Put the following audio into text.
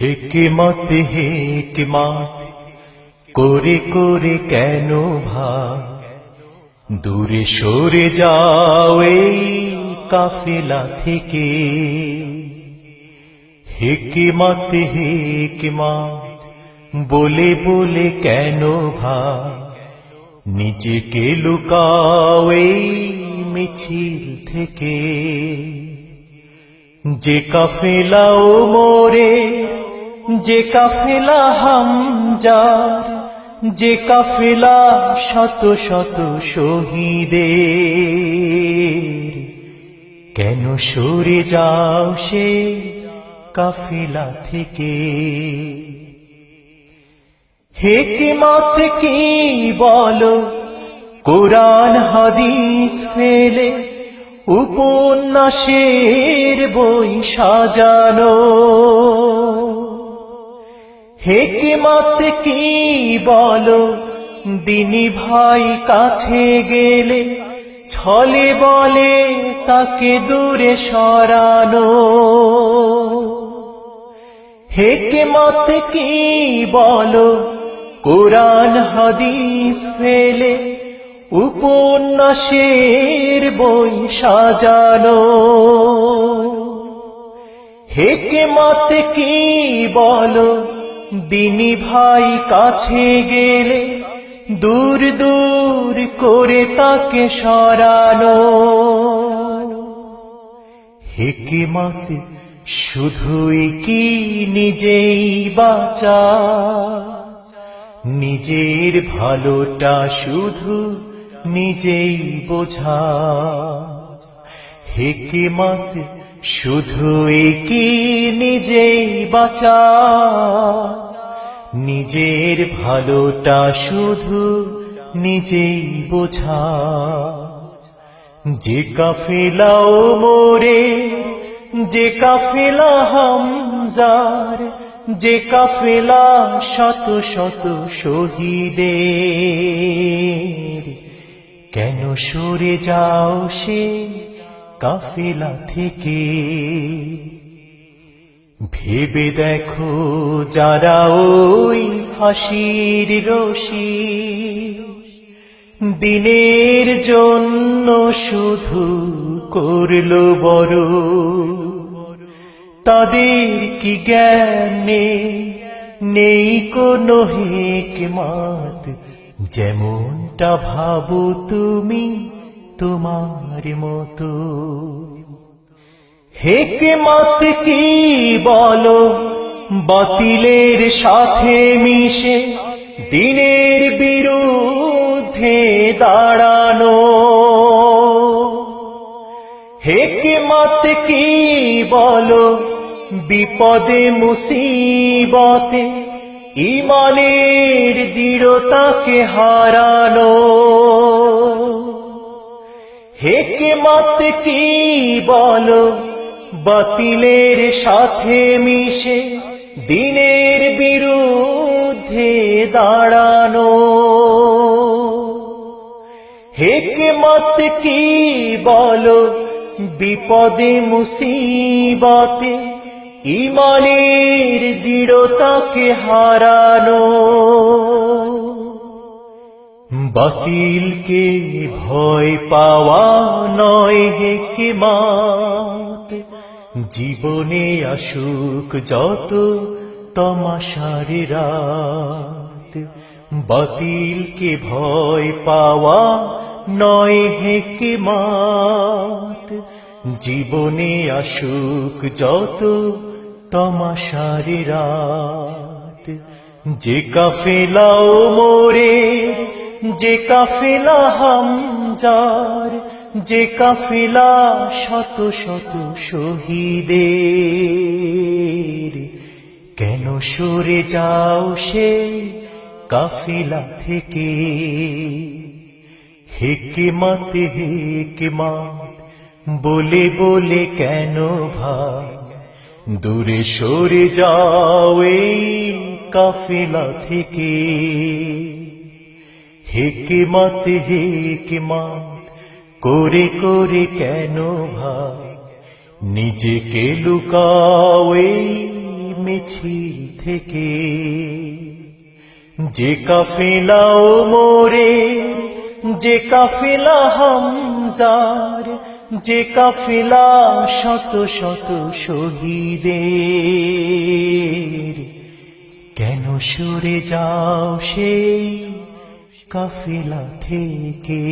হেকিমত হেকিমত, করে করে কেন ভাই দূরে সরে যাও এই কাফেলা থেকে। হেকিমত হেকিমত, বলে বলে কেন ভাই নিজেকে লুকাও এই মিছিল থেকে। যে কাফেলা ও মোরে যে কাফেলা হামজার যে কাফেলা শত শত শহীদের। কেন সরে যাও সে কাফেলা থেকে? হেকিমত কি বলো? কোরআন, হাদিস ফেলে উপন্যাসের বই সাজানো। হেকিমত কি বলো? দিনী ভাই কাছে গেলে ছলে বলে তাকে দূরে সরানো। হেকেমত কি বলো? কোরআন, হাদিস ফেলে উপন্যাসের বই সাজানো। হেকেমত কি বলো? দিনী ভাই কাছে গেলে দূর দূর করে তাকে সরানো। হেকিমত শুধুই কি নিজেই বাঁচা? নিজের ভালোটা শুধু নিজেই বোঝা। হেকিমত শুধুই কি নিজেই বাঁচা। নিজের ভালোটা শুধু নিজেই বোঝা। যে কাফেলাও মোরে, যে কাফেলা হামজার, যে কাফেলা শত শত শহীদের। কেন সরে যাও সে কাফেলা থেকে। ভেবে দেখো যারা ওই ফাঁসির রশি। দিনের জন্য শুধু করল বড়। তাদের কি জ্ঞানে নেই কোনো হেকমাত? যেমনটা ভাবো তুমি তোমার মতো হেকমত কি বলো? বাতিলের সাথে মিশে দিনের বিরুদ্ধে দাঁড়ানো। হেকমত কি বলো? বিপদে মুসিবতে ইমানের দৃঢ়তাকে হারানো। হেকমত কি বলো? বাতিলের সাথে মিশে দিনের বিরুদ্ধে দাঁড়ানো। হেকমত কি বলো? বিপদে, মুসিবতে ইমানের দৃঢ়তাকে হারানো। বাতিলকে ভয় পাওয়া নয় হেকিমাত জীবনে আসুক যত তমাশার রাত। বাতিলকে ভয় পাওয়া নয় হে কে হেকিমাত জীবনে আসুক যত তমাশার রাত। যে কাফেলাও মোরে যে কাফেলা হামজার, যে কাফিলা শত শত শহীদের। কেন সরে যাও সে কাফিলা থেকে? হেকিমত হেকিমত, বলে বলে কেন ভাই? দূরে সরে যাও এই কাফেলা থেকে। হেকিমত হেকিমত। করে করে কেন ভাই? নিজেকে লুকাও এই মিছিল থেকে। যে কাফেলা ও মোরে যে কাফেলা হামজার, যে কাফেলা শত শত শহীদের। কেন সরে যাও সেই কাফেলা থেকে।